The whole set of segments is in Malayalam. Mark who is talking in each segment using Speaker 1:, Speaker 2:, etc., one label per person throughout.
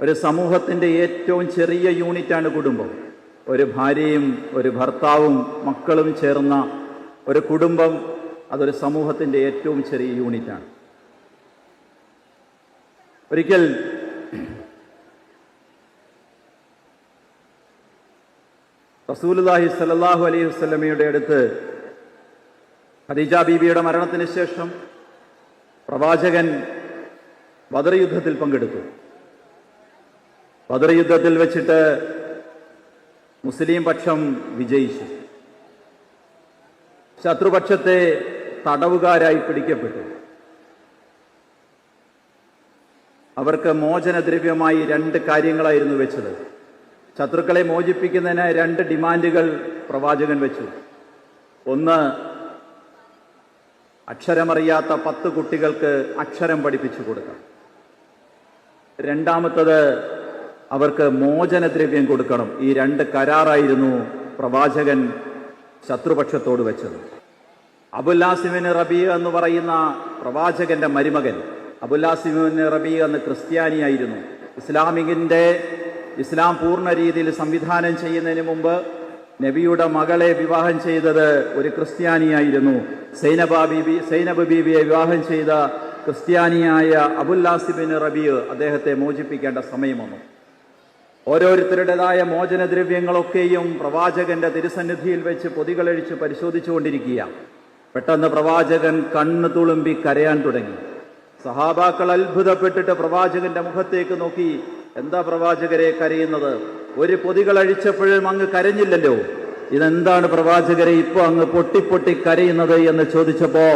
Speaker 1: ഒരു സമൂഹത്തിന്റെ ഏറ്റവും ചെറിയ യൂണിറ്റാണ് കുടുംബം. ഒരു ഭാര്യയും ഒരു ഭർത്താവും മക്കളും ചേർന്ന ഒരു കുടുംബം അതൊരു സമൂഹത്തിന്റെ ഏറ്റവും ചെറിയ യൂണിറ്റാണ്. ഒരിക്കൽ റസൂലുല്ലാഹി സല്ലാഹു അലൈഹി വസല്ലമയുടെ അടുത്ത് ഖദീജ ബീബിയുടെ മരണത്തിന് ശേഷം പ്രവാചകൻ ബദർ യുദ്ധത്തിൽ പങ്കെടുത്തു. ബദർ യുദ്ധത്തിൽ വെച്ചിട്ട് മുസ്ലിം പക്ഷം വിജയിച്ചു. ശത്രുപക്ഷത്തെ തടവുകാരായി പിടിക്കപ്പെട്ടു. അവർക്ക് മോചനദ്രവ്യമായി രണ്ട് കാര്യങ്ങളായിരുന്നു വെച്ചത്. ശത്രുക്കളെ മോചിപ്പിക്കുന്നതിന് രണ്ട് ഡിമാൻഡുകൾ പ്രവാചകൻ വെച്ചു. ഒന്ന് അക്ഷരമറിയാത്ത പത്ത് കുട്ടികൾക്ക് അക്ഷരം പഠിപ്പിച്ചു കൊടുക്കാം. രണ്ടാമത്തത് അവർക്ക് മോചനദ്രവ്യം കൊടുക്കണം. ഈ രണ്ട് കരാറായിരുന്നു പ്രവാചകൻ ശത്രുപക്ഷത്തോട് വെച്ചത്. അബുല്ലാസിമിന് റബി എന്ന് പറയുന്ന പ്രവാചകന്റെ മരുമകൻ അബുല്ലാസിമിന് റബി എന്ന് ക്രിസ്ത്യാനിയായിരുന്നു ഇസ്ലാമികിന്റെ ഇസ്ലാം പൂർണ രീതിയിൽ സംവിധാനം ചെയ്യുന്നതിന് മുമ്പ് നബിയുടെ മകളെ വിവാഹം ചെയ്തത് ഒരു ക്രിസ്ത്യാനിയായിരുന്നു സൈനബ ബീബി സൈനബ് ബീബിയെ വിവാഹം ചെയ്ത ക്രിസ്ത്യാനിയായ അബുല്ലാസിബിൻ റബിയ് അദ്ദേഹത്തെ മോചിപ്പിക്കേണ്ട സമയമൊന്നും ഓരോരുത്തരുടേതായ മോചനദ്രവ്യങ്ങളൊക്കെയും പ്രവാചകന്റെ തിരുസന്നിധിയിൽ വെച്ച് പൊതികളഴിച്ച് പരിശോധിച്ചുകൊണ്ടിരിക്കുക പെട്ടെന്ന് പ്രവാചകൻ കണ്ണ് തുളുമ്പി കരയാൻ തുടങ്ങി. സഹാബാക്കൾ അത്ഭുതപ്പെട്ടിട്ട് പ്രവാചകന്റെ മുഖത്തേക്ക് നോക്കി. എന്താ പ്രവാചകരെ കരയുന്നത്? ഒരു പൊതികൾ അഴിച്ചപ്പോഴും അങ്ങ് കരഞ്ഞില്ലല്ലോ. ഇതെന്താണ് പ്രവാചകരെ ഇപ്പോൾ അങ്ങ് പൊട്ടിപ്പൊട്ടി കരയുന്നത് എന്ന് ചോദിച്ചപ്പോ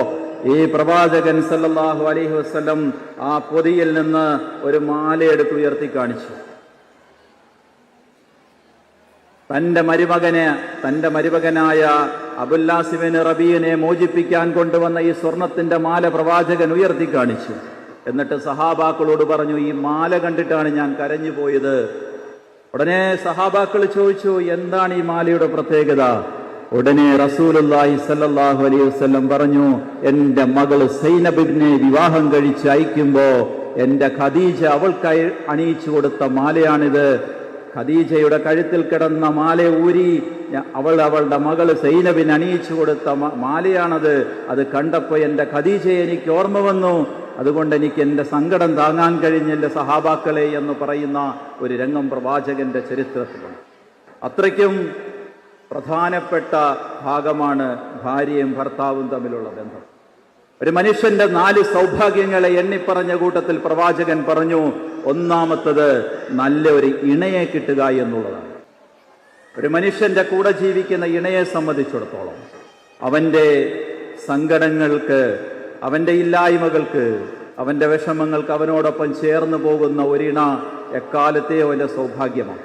Speaker 1: ഈ പ്രവാചകൻ സല്ലല്ലാഹു അലൈഹി വസ്ലം ആ പൊതിയിൽ നിന്ന് ഒരു മാലയെടുത്ത് ഉയർത്തി കാണിച്ചു. തന്റെ മരുമകനെ തന്റെ മരുമകനായ അബുല്ലാസിബിന് റബീനെ മോചിപ്പിക്കാൻ കൊണ്ടുവന്ന ഈ സ്വർണത്തിന്റെ മാല പ്രവാചകൻ ഉയർത്തി കാണിച്ചു. എന്നിട്ട് സഹാബാക്കളോട് പറഞ്ഞു ഈ മാല കണ്ടിട്ടാണ് ഞാൻ കരഞ്ഞു പോയത്. ഉടനെ സഹാബാക്കൾ ചോദിച്ചു എന്താണ് ഈ മാലയുടെ പ്രത്യേകത? ഉടനെ റസൂലുല്ലാഹി സല്ലാഹു അലൈഹി വസ്ലം പറഞ്ഞു എന്റെ മകൾ സൈനബിനെ വിവാഹം കഴിച്ച് അയക്കുമ്പോ എന്റെ ഖദീജ അവൾക്കായി അണിയിച്ചു കൊടുത്ത മാലയാണിത്. ഖദീജയുടെ കഴുത്തിൽ കിടന്ന മാല ഊരി അവൾ അവളുടെ മകൾ സൈനബിന് അണിയിച്ചു കൊടുത്ത മാലയാണത്. അത് കണ്ടപ്പോൾ എന്റെ ഖദീജയെ എനിക്ക് ഓർമ്മ വന്നു. അതുകൊണ്ട് എനിക്ക് എന്റെ സങ്കടം താങ്ങാൻ കഴിഞ്ഞില്ല സഹാബാക്കളെ എന്ന് പറയുന്ന ഒരു രംഗം പ്രവാചകന്റെ ചരിത്രത്തിലുണ്ട്. അത്രയ്ക്കും പ്രധാനപ്പെട്ട ഭാഗമാണ് ഭാര്യയും ഭർത്താവും തമ്മിലുള്ള ബന്ധം. ഒരു മനുഷ്യന്റെ നാല് സൗഭാഗ്യങ്ങളെ എണ്ണിപ്പറഞ്ഞ കൂട്ടത്തിൽ പ്രവാചകൻ പറഞ്ഞു ഒന്നാമത്തത് നല്ല ഒരു ഇണയെ കിട്ടുക എന്നുള്ളതാണ്. ഒരു മനുഷ്യന്റെ കൂടെ ജീവിക്കുന്ന ഇണയെ സംബന്ധിച്ചിടത്തോളം അവന്റെ സങ്കടങ്ങൾക്ക് അവന്റെ ഇല്ലായ്മകൾക്ക് അവന്റെ വിഷമങ്ങൾക്ക് അവനോടൊപ്പം ചേർന്ന് പോകുന്ന ഒരിണ എക്കാലത്തെയും അവന്റെ സൗഭാഗ്യമാണ്.